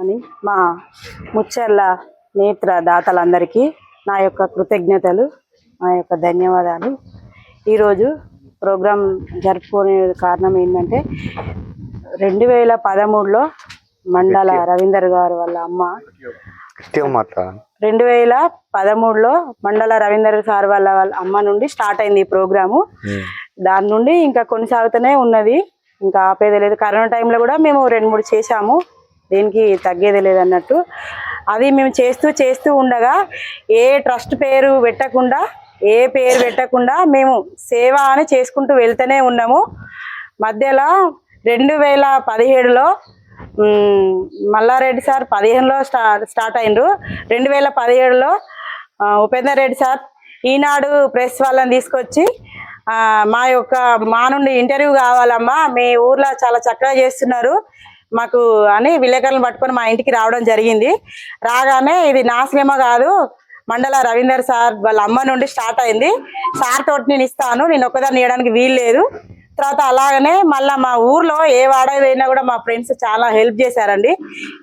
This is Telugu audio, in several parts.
అని మా ముచ్చర్ల నేత్ర దాతలందరికీ నా యొక్క కృతజ్ఞతలు నా యొక్క ధన్యవాదాలు. ఈరోజు ప్రోగ్రాం జరుపుకునే కారణం ఏంటంటే రెండు వేల పదమూడులో మండల రవీందర్ గారు వాళ్ళ అమ్మ రెండు వేల పదమూడులో మండల రవీందర్ సార్ వాళ్ళ వాళ్ళ అమ్మ నుండి స్టార్ట్ అయింది ఈ ప్రోగ్రాము. దాని నుండి ఇంకా కొనసాగుతూనే ఉన్నది. ఇంకా ఆపేది లేదు. కరోనా టైంలో కూడా మేము రెండు మూడు చేశాము. దేనికి తగ్గేది లేదు అన్నట్టు అది మేము చేస్తూ చేస్తూ ఉండగా ఏ ట్రస్ట్ పేరు పెట్టకుండా ఏ పేరు పెట్టకుండా మేము సేవ అని చేసుకుంటూ వెళ్తూనే ఉన్నాము. మధ్యలో రెండు వేల పదిహేడులో మల్లారెడ్డి సార్ పదిహేనులో స్టార్ట్ స్టార్ట్ అయినరు రెండు వేల పదిహేడులో ఉపేందర్ రెడ్డి సార్ ఈనాడు ప్రెస్ వాళ్ళని తీసుకొచ్చి మా యొక్క మా నుండి ఇంటర్వ్యూ కావాలమ్మా మీ ఊర్లో చాలా చక్కగా చేస్తున్నారు. మాకు అని విలేకరులను పట్టుకొని మా ఇంటికి రావడం జరిగింది. రాగానే ఇది నా సినిమా కాదు మండల రవీందర్ సార్ వాళ్ళ అమ్మ నుండి స్టార్ట్ అయింది. సార్ తోటి నేను ఇస్తాను నేను ఒక్కదాన్ని ఇవ్వడానికి వీలు లేదు. తర్వాత అలాగనే మళ్ళీ మా ఊర్లో ఏ వాడ పోయినా కూడా మా ఫ్రెండ్స్ చాలా హెల్ప్ చేశారండి.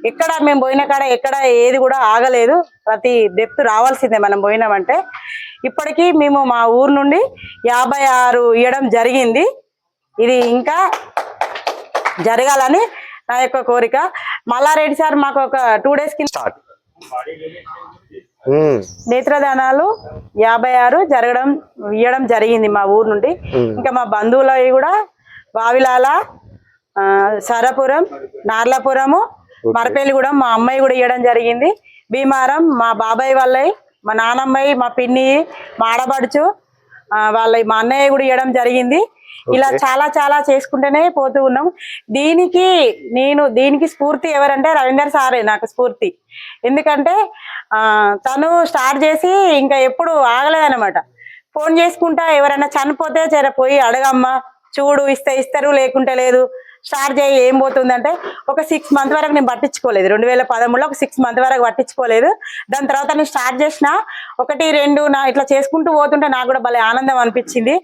ఎక్కడ మేము పోయిన కాడ ఎక్కడ ఏది కూడా ఆగలేదు. ప్రతి డెప్త్ రావాల్సిందే మనం పోయినామంటే. ఇప్పటికీ మేము మా ఊరు నుండి యాభై ఆరు ఇవ్వడం జరిగింది. ఇది ఇంకా జరగాలని నా యొక్క కోరిక. మల్లారెడ్డి సార్ మాకు ఒక టూ డేస్ కింద నేత్రదానాలు యాభై ఆరు జరగడం ఇవ్వడం జరిగింది మా ఊరు నుండి. ఇంకా మా బంధువులవి కూడా వావిలాల సరపురం నార్లాపురము మరపల్లి కూడా మా అమ్మాయి కూడా ఇవ్వడం జరిగింది. భీమారం మా బాబాయ్ వాళ్ళవి మా నానమ్మాయి మా పిన్ని మా ఆడబడుచు వాళ్ళ మా అన్నయ్య కూడా ఇవ్వడం జరిగింది. ఇలా. చాలా చాలా చేసుకుంటూనే పోతూ ఉన్నాం. దీనికి నేను దీనికి స్ఫూర్తి ఎవరంటే రవీందర్ సారే నాకు స్ఫూర్తి. ఎందుకంటే ఆ తను స్టార్ట్ చేసి ఇంకా ఎప్పుడు ఆగలేదన్నమాట. ఫోన్ చేసుకుంటా ఎవరైనా చనిపోతే జర పోయి అడగమ్మా చూడు ఇస్తే ఇస్తారు లేకుంటే లేదు. స్టార్ట్ చేయి ఏం పోతుందంటే ఒక సిక్స్ మంత్ వరకు నేను పట్టించుకోలేదు. రెండు వేల పదమూడులో ఒక సిక్స్ మంత్ వరకు పట్టించుకోలేదు. దాని తర్వాత నేను స్టార్ట్ చేసిన ఒకటి రెండు నా ఇట్లా చేసుకుంటూ పోతుంటే నాకు కూడా భలే ఆనందం అనిపించింది.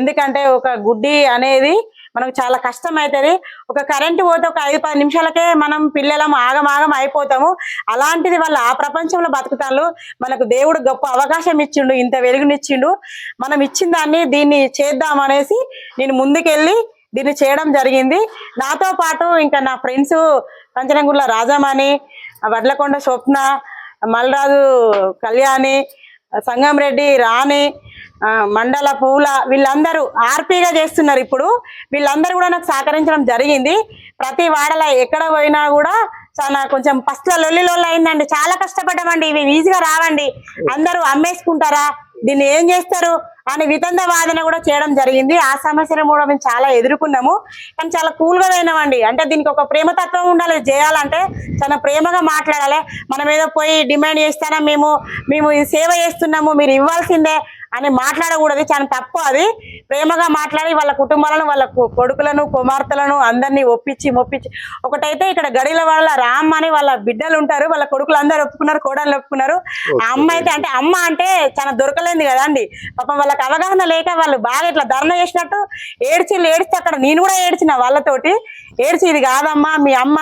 ఎందుకంటే ఒక గుడ్డి అనేది మనకు చాలా కష్టం అవుతుంది ఒక కరెంటు పోతే ఒక ఐదు పది నిమిషాలకే మనం పిల్లలం ఆగమాగం అయిపోతాము. అలాంటిది వాళ్ళు ఆ ప్రపంచంలో బతుకుతాను మనకు దేవుడు గొప్ప అవకాశం ఇచ్చిండు ఇంత వెలుగునిచ్చిండు. మనం ఇచ్చిన దాన్ని దీన్ని చేద్దాం అనేసి నేను ముందుకెళ్ళి దీన్ని చేయడం జరిగింది. నాతో పాటు ఇంకా నా ఫ్రెండ్స్ కంచనంగుళ్ళ రాజామణి వడ్లకొండ స్వప్న మల్రాజు కళ్యాణి సంగం రెడ్డి రాణి మండల పూల వీళ్ళందరూ ఆర్పీగా చేస్తున్నారు ఇప్పుడు. వీళ్ళందరూ కూడా నాకు సహకరించడం జరిగింది. ప్రతి వాడల ఎక్కడ పోయినా కూడా చాలా కొంచెం ఫస్ట్ లొల్లి లొల్లి అయిందండి. చాలా కష్టపడ్డామండి. ఇవి ఈజీగా రావండి. అందరూ అమ్మేసుకుంటారా? దీన్ని ఏం చేస్తారు? అని వితంద వాదన కూడా చేయడం జరిగింది. ఆ సమస్యను కూడా మేము చాలా ఎదుర్కొన్నాము. కానీ చాలా కూల్గా పోయినామండి. అంటే దీనికి ఒక ప్రేమతత్వం ఉండాలి. చేయాలంటే చాలా ప్రేమగా మాట్లాడాలి. మనం ఏదో పోయి డిమాండ్ చేస్తానా? మేము మేము సేవ చేస్తున్నాము. మీరు ఇవ్వాల్సిందే. అని మాట్లాడకూడదు. చాలా తప్పు అది. ప్రేమగా మాట్లాడి వాళ్ళ కుటుంబాలను వాళ్ళ కొడుకులను కుమార్తెలను అందరినీ ఒప్పించి మొప్పించి. ఒకటైతే ఇక్కడ గడిల వాళ్ళ రామ్ అని వాళ్ళ బిడ్డలు ఉంటారు. వాళ్ళ కొడుకులు అందరు ఒప్పుకున్నారు కోడలు ఒప్పుకున్నారు. ఆ అమ్మ అయితే అంటే అమ్మ అంటే చాలా దొరకలేదు కదా అండి. పాపం వాళ్ళకి అవగాహన లేక వాళ్ళు బాగా ఇట్లా ధర్నా చేసినట్టు ఏడ్చి ఏడిస్తే అక్కడ నేను కూడా ఏడ్చిన వాళ్ళతోటి. ఏడ్చి ఇది కాదమ్మా మీ అమ్మ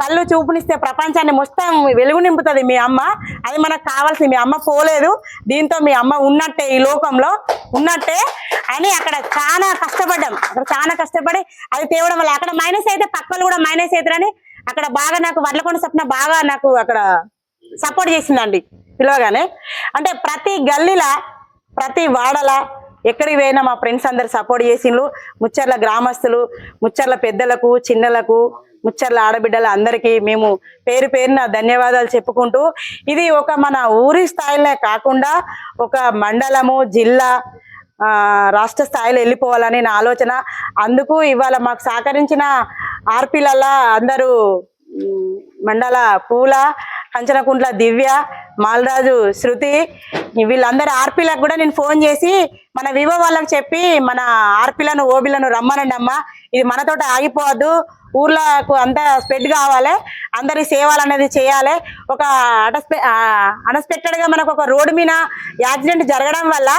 కళ్ళు చూపునిస్తే ప్రపంచాన్ని మొత్తం వెలుగు నింపుతుంది మీ అమ్మ. అది మనకు కావాల్సింది. మీ అమ్మ పోలేదు. దీంతో మీ అమ్మ ఉన్నట్టే ఈ లోకంలో ఉన్నట్టే అని అక్కడ చాలా కష్టపడ్డాం. అక్కడ చాలా కష్టపడి అది తేవడం వల్ల అక్కడ మైనస్ అయితే పక్కలు కూడా మైనస్ అవుతారని అక్కడ బాగా నాకు వడ్లకొండ సప్న బాగా నాకు అక్కడ సపోర్ట్ చేసిందండి. పిలవగానే. అంటే ప్రతి గల్లీలా ప్రతి వాడల ఎక్కడికి పోయినా మా ఫ్రెండ్స్ అందరు సపోర్ట్ చేసిండ్రు. ముచ్చర్ల గ్రామస్తులు ముచ్చర్ల పెద్దలకు చిన్నలకు ముచ్చర్ల ఆడబిడ్డల అందరికీ మేము పేరు పేరున ధన్యవాదాలు చెప్పుకుంటూ ఇది ఒక మన ఊరి స్థాయిలో కాకుండా ఒక మండలము జిల్లా రాష్ట్ర స్థాయిలో వెళ్ళిపోవాలని నా ఆలోచన. అందుకు ఇవాళ మాకు సహకరించిన ఆర్పీలల్లా అందరూ మండల పూల కంచనకుంట్ల దివ్య మాలరాజు శృతి వీళ్ళందరూ ఆర్పీలకు కూడా నేను ఫోన్ చేసి మన వివో వాళ్ళకి చెప్పి మన ఆర్పీలను ఓబీలను రమ్మనండి అమ్మ. ఇది మనతోట ఆగిపోవద్దు. ఊర్లకు అంతా స్ప్రెడ్ కావాలి. అందరి సేవలు అనేది చేయాలి. ఒక అటస్పె అన్ఎక్స్పెక్టెడ్గా మనకు ఒక రోడ్డు మీద యాక్సిడెంట్ జరగడం వల్ల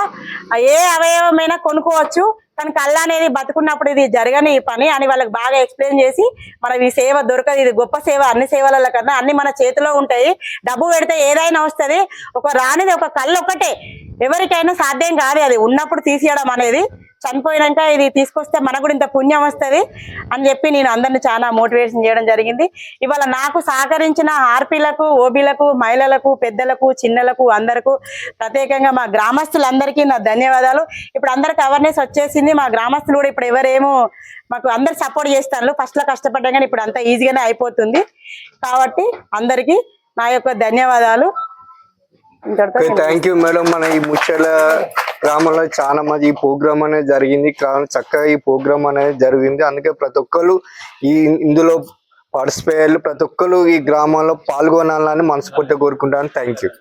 ఏ అవయవమైనా కొనుక్కోవచ్చు. కానీ కళ్ళ అనేది బతుకున్నప్పుడు ఇది జరగని పని అని వాళ్ళకి బాగా ఎక్స్ప్లెయిన్ చేసి మనం ఈ సేవ దొరకదు ఇది గొప్ప సేవ అన్ని సేవల కన్నా అన్ని మన చేతిలో ఉంటాయి. డబ్బు పెడితే ఏదైనా వస్తుంది. ఒక రానిది ఒక కళ్ళు ఒకటే ఎవరికైనా సాధ్యం కాదు అది. ఉన్నప్పుడు తీసేయడం అనేది చనిపోయినాక ఇది తీసుకొస్తే మనకు కూడా ఇంత పుణ్యం వస్తుంది అని చెప్పి నేను అందరిని చాలా మోటివేషన్ చేయడం జరిగింది. ఇవాళ నాకు సహకరించిన ఆర్పీలకు ఓబీలకు మహిళలకు పెద్దలకు చిన్నలకు అందరకు ప్రత్యేకంగా మా గ్రామస్తులందరికీ నా ధన్యవాదాలు. ఇప్పుడు అందరికి అవేర్నెస్ వచ్చేసింది. మా గ్రామస్తులు కూడా ఇప్పుడు ఎవరేమో మాకు అందరు సపోర్ట్ చేస్తారు ఫస్ట్లో కష్టపడ్డా కానీ ఇప్పుడు అంతా ఈజీగానే అయిపోతుంది. కాబట్టి అందరికీ నా యొక్క ధన్యవాదాలు. థ్యాంక్ యూ మేడం మన ఈ ముచ్చల గ్రామంలో చాలా మంది ఈ ప్రోగ్రామ్ అనేది జరిగింది. చక్కగా ఈ ప్రోగ్రామ్ అనేది జరిగింది. అందుకే ప్రతి ఒక్కరు ఈ ఇందులో పార్టిసిపేట్ ప్రతి ఒక్కరు ఈ గ్రామంలో పాల్గొనాలని మనస్ఫూర్తిగా కోరుకుంటాను. Thank you